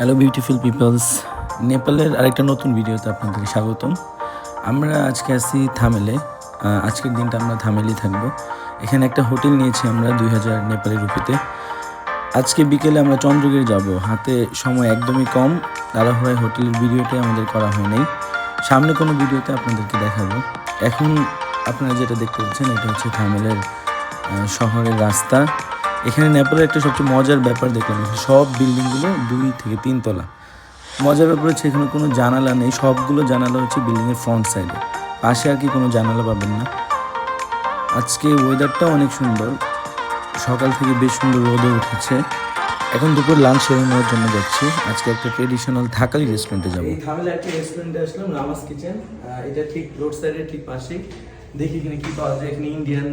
Hello beautiful people's নেপালের আরেকটা নতুন ভিডিওতে আপনাদেরকে স্বাগতম। আমরা আজকে আসি থামেলে। আজকের দিনটা আমরা থামেলেই থাকব। এখানে একটা হোটেল নিয়েছি আমরা দুই হাজার নেপালি রুপিতে। আজকে বিকেলে আমরা চন্দ্রগিরি যাব। হাতে সময় একদমই কম। তাড়াহুড়ায় হোটেলের ভিডিওটাই আমাদের করা হয় নাই। সামনে কোনো ভিডিওতে আপনাদেরকে দেখাবো। এখন আপনারা যেটা দেখতে পাচ্ছেন, এটা হচ্ছে থামেলের শহরের রাস্তা। এখানে নেপালের একটা সবচেয়ে মজার ব্যাপার দেখলাম। সব বিল্ডিংগুলো দুই থেকে তিন তলা। মজার ব্যাপার হচ্ছে এখানে কোনো জানালা নেই, সবগুলো জানালা হচ্ছে বিল্ডিংয়ের ফ্রন্ট সাইডে। পাশে আর কি কোনো জানালা পাবেন না। আজকে ওয়েদারটা অনেক সুন্দর। সকাল থেকে বেশ সুন্দর রোদে উঠেছে। এখন দুপুর লাঞ্চ সেরে নেওয়ার জন্য যাচ্ছি। আজকে একটা ট্রেডিশনাল থাকালি রেস্টুরেন্টে যাব। থামেলে একটা রেস্টুরেন্টে আসলাম, রামাস কিচেন এটা ঠিক রোড সাইডের ঠিক পাশেই। দেখি এখানে কি পাওয়া যায়। এখানে ইন্ডিয়ান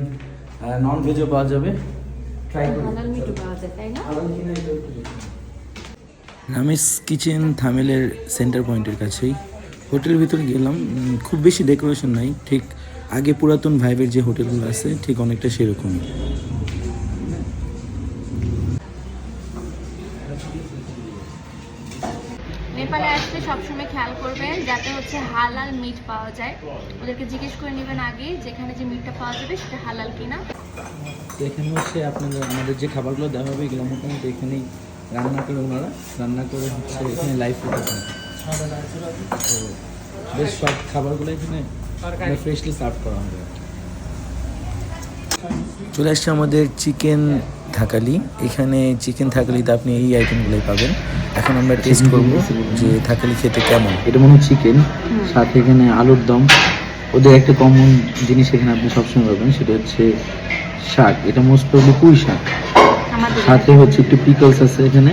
নন ভেজও পাওয়া যাবে। ট্রাই করি। হালাল মিটু পাওয়া যায় তাই না? রামেশ কিচেন থামেলের সেন্টার পয়েন্টের কাছেই। হোটেলের ভিতরে গেলাম খুব বেশি ডেকোরেশন নাই ঠিক আগে পুরাতন ভাইবের যে হোটেলগুলো আছে ঠিক অনেকটা সেরকমই। নেপালে আসলে সবসময় খেয়াল করবেন যাতে হচ্ছে হালাল মিট পাওয়া যায়। ওদেরকে জিজ্ঞেস করে নেবেন আগে যেখানে যে মিটটা পাওয়া যাবে সেটা হালাল কিনা। এখানে হচ্ছে আপনাদের, আমাদের যে খাবারগুলো দেওয়া হবে এগুলো মোটামুটি এখানেই রান্না করে ওনারা। রান্না করে হচ্ছে এখানে লাইভ তো বেশ সব খাবারগুলো এখানে ফ্রেশলি সার্ভ করা হবে। চলে আসছে আমাদের চিকেন থাকালি। এখানে চিকেন থাকালিতে আপনি এই আইটেমগুলোই পাবেন। এখন আমরা টেস্ট করব যে থাকালি খেতে কেমন। এটা মনে চিকেন সাথে এখানে আলুর দম। ওদের একটা কমন জিনিস এখানে আপনি সবসময় পাবেন সেটা হচ্ছে শাক। এটা মোস্ট প্রবলি পুঁই শাক। সাথে হচ্ছে একটু পিকলস আছে এখানে।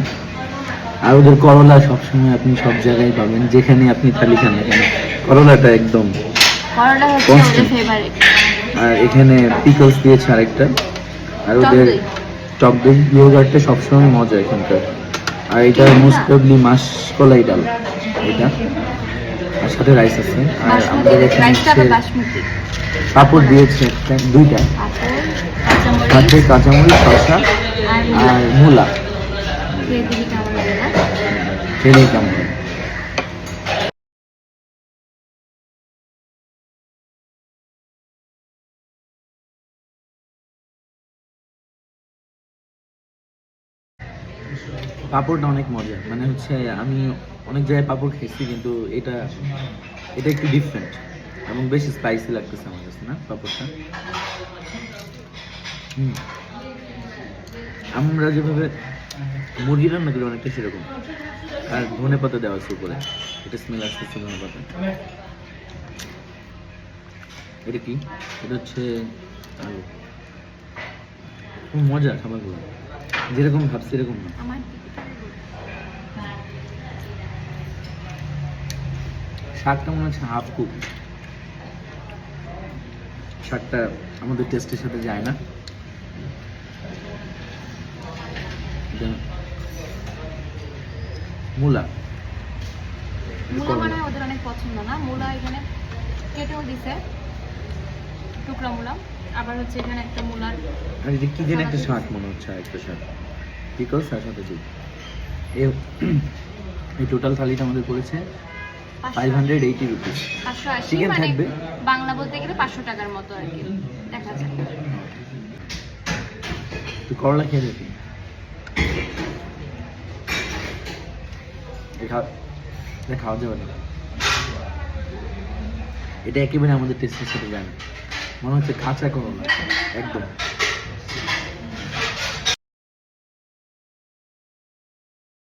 আর ওদের করলা সবসময় আপনি সব জায়গায় পাবেন যেখানে আপনি থালি খান না কেন। করলাটা একদম করলা হচ্ছে. ফেভারিট আর এখানে পিকলস দিয়েছে আরেকটা। আর ওদের। টক দই ইয়োগার্টটা সবসময় মজা এখানকার। আর এটা মোস্ট প্রবলি মাসকলাই ডাল এটা। আর সাথে রাইস আছে। আর আমাদের এখানে পাপড় দিয়েছে একটা দুইটা। সাথে কাঁচামরিচ শসা আর মূলা। দেখি কেমন? পাঁপড়টা অনেক মজা মানে হচ্ছে আমি অনেক জায়গায় পাঁপড় খেয়েছি, কিন্তু এটা এটা একটু ডিফারেন্ট এবং বেশি স্পাইসি লাগতেছে আমার কাছে, না, পাঁপড়টা? আমরা যেভাবে মুরগি রান্না করি অনেকটা সেরকম। আর ধনে পাতা দেওয়া আছে উপরে। এটা স্মেল আসতেছে ধনে পাতা। এটা কি? এটা হচ্ছে আলু। খুব মজা খাবারগুলো। যেরকম ভাবছি এরকম না। শাকটা মনে হচ্ছে হাফ কুক শাকটা আমাদের টেস্টের সাথে যায় না। মূলা। মূলা মানে ওদের অনেক পছন্দ না? মূলা এখানে কেটেও দিছে। টুকরা মূলা। আবার হচ্ছে এখানে একটা মূলার আর এটা কি যেন একটা শাক মনে হচ্ছে একটা শাক পিকলস আর সাথে দুধ এই- টোটাল থালিটা আমাদের পড়েছে ফাইভ হান্ড্রেড এইটি রুপিস মানে থাকবে? বাংলা বলতে গেলে পাঁচশো টাকার মতো আর কি। দেখা যায় তুই করলা খেয়ে দেখি। এটা খাওয়া যাবে না। এটা একেবারে আমাদের টেস্টের সাথে যায় না। মনে হচ্ছে কাঁচা করলা। একদম।